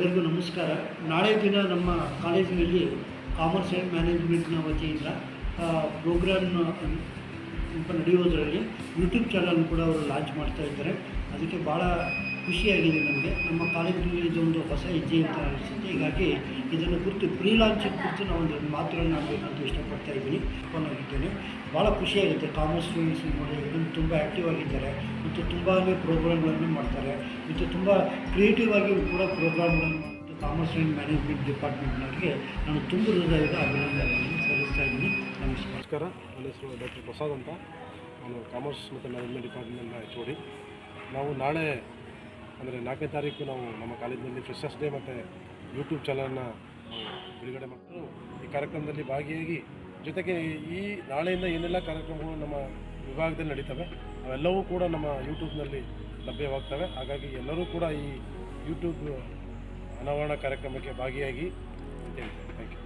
ಎಲ್ಲರಿಗೂ ನಮಸ್ಕಾರ. ನಾಳೆ ದಿನ ನಮ್ಮ ಕಾಲೇಜಿನಲ್ಲಿ ಕಾಮರ್ಸ್ ಆ್ಯಂಡ್ ಮ್ಯಾನೇಜ್ಮೆಂಟ್ನ ವತಿಯಿಂದ ಪ್ರೋಗ್ರಾಮ್ ನಡೆಯೋದರಲ್ಲಿ ಯೂಟ್ಯೂಬ್ ಚಾನಲ್ ಕೂಡ ಅವರು ಲಾಂಚ್ ಮಾಡ್ತಾ ಇದ್ದಾರೆ. ಅದಕ್ಕೆ ಭಾಳ ಖುಷಿಯಾಗಿದೆ ನಮಗೆ. ನಮ್ಮ ಕಾಲೇಜಿನಲ್ಲಿ ಇದೊಂದು ಹೊಸ ಹೆಜ್ಜೆ ಅಂತ ಅನಿಸುತ್ತೆ. ಹೀಗಾಗಿ ಇದನ್ನು ಕುರಿತು ಪ್ರೀ ಲಾಂಚ್ ಕುರಿತು ನಾವು ಒಂದು ಮಾತುಗಳನ್ನು ಆಗಬೇಕಂತ ಇಷ್ಟಪಡ್ತಾ ಇದ್ದೀನಿ. ಆಗಿದ್ದೇನೆ. ಭಾಳ ಖುಷಿಯಾಗುತ್ತೆ ಕಾಮರ್ಸ್ ಸ್ಟೂಡೆಂಟ್ಸ್ ನೋಡಿ ಇದನ್ನು ತುಂಬ ಆ್ಯಕ್ಟಿವ್ ಆಗಿದ್ದಾರೆ. ಮತ್ತು ತುಂಬಾ ಪ್ರೋಗ್ರಾಮ್ಗಳನ್ನು ಮಾಡ್ತಾರೆ. ಮತ್ತು ತುಂಬ ಕ್ರಿಯೇಟಿವ್ ಆಗಿ ಕೂಡ ಪ್ರೋಗ್ರಾಮ್ಗಳನ್ನು ಕಾಮರ್ಸ್ ಆ್ಯಂಡ್ ಮ್ಯಾನೇಜ್ಮೆಂಟ್ ಡಿಪಾರ್ಟ್ಮೆಂಟ್ನವರಿಗೆ ನಾನು ತುಂಬ ಹೃದಯದ ಅಭಿನಂದನೆಗಳನ್ನು ಸಲ್ಲಿಸ್ತಾ ಇದ್ದೀನಿ. ನಮಸ್ಕಾರ. ನಮಸ್ಕಾರ. ನನ್ನ ಹೆಸರು ಡಾಕ್ಟರ್ ಪ್ರಸಾದ್ ಅಂತ. ನಾನು ಕಾಮರ್ಸ್ ಮತ್ತು ಮ್ಯಾನೇಜ್ಮೆಂಟ್ ಡಿಪಾರ್ಟ್ಮೆಂಟ್ನ ಎಚ್ ನಾವು ನಾಳೆ ಅಂದರೆ ನಾಲ್ಕನೇ ತಾರೀಕು ನಾವು ನಮ್ಮ ಕಾಲೇಜಿನಲ್ಲಿ ಫ್ರೆಶರ್ಸ್ ಡೇ ಮತ್ತು ಯೂಟ್ಯೂಬ್ ಚಾನಲ್ನ ಬಿಡುಗಡೆ ಮಾಡ್ತಾರೆ ಈ ಕಾರ್ಯಕ್ರಮದಲ್ಲಿ ಭಾಗಿಯಾಗಿ ಜೊತೆಗೆ ಈ ನಾಳೆಯಿಂದ ಏನೆಲ್ಲ ಕಾರ್ಯಕ್ರಮಗಳು ನಮ್ಮ ವಿಭಾಗದಲ್ಲಿ ನಡೀತವೆ, ಅವೆಲ್ಲವೂ ಕೂಡ ನಮ್ಮ ಯೂಟ್ಯೂಬ್ನಲ್ಲಿ ಲಭ್ಯವಾಗ್ತವೆ. ಹಾಗಾಗಿ ಎಲ್ಲರೂ ಕೂಡ ಈ ಯೂಟ್ಯೂಬ್ ಅನಾವರಣ ಕಾರ್ಯಕ್ರಮಕ್ಕೆ ಭಾಗಿಯಾಗಿ ಅಂತ ಹೇಳ್ತೇವೆ ಥ್ಯಾಂಕ್ ಯು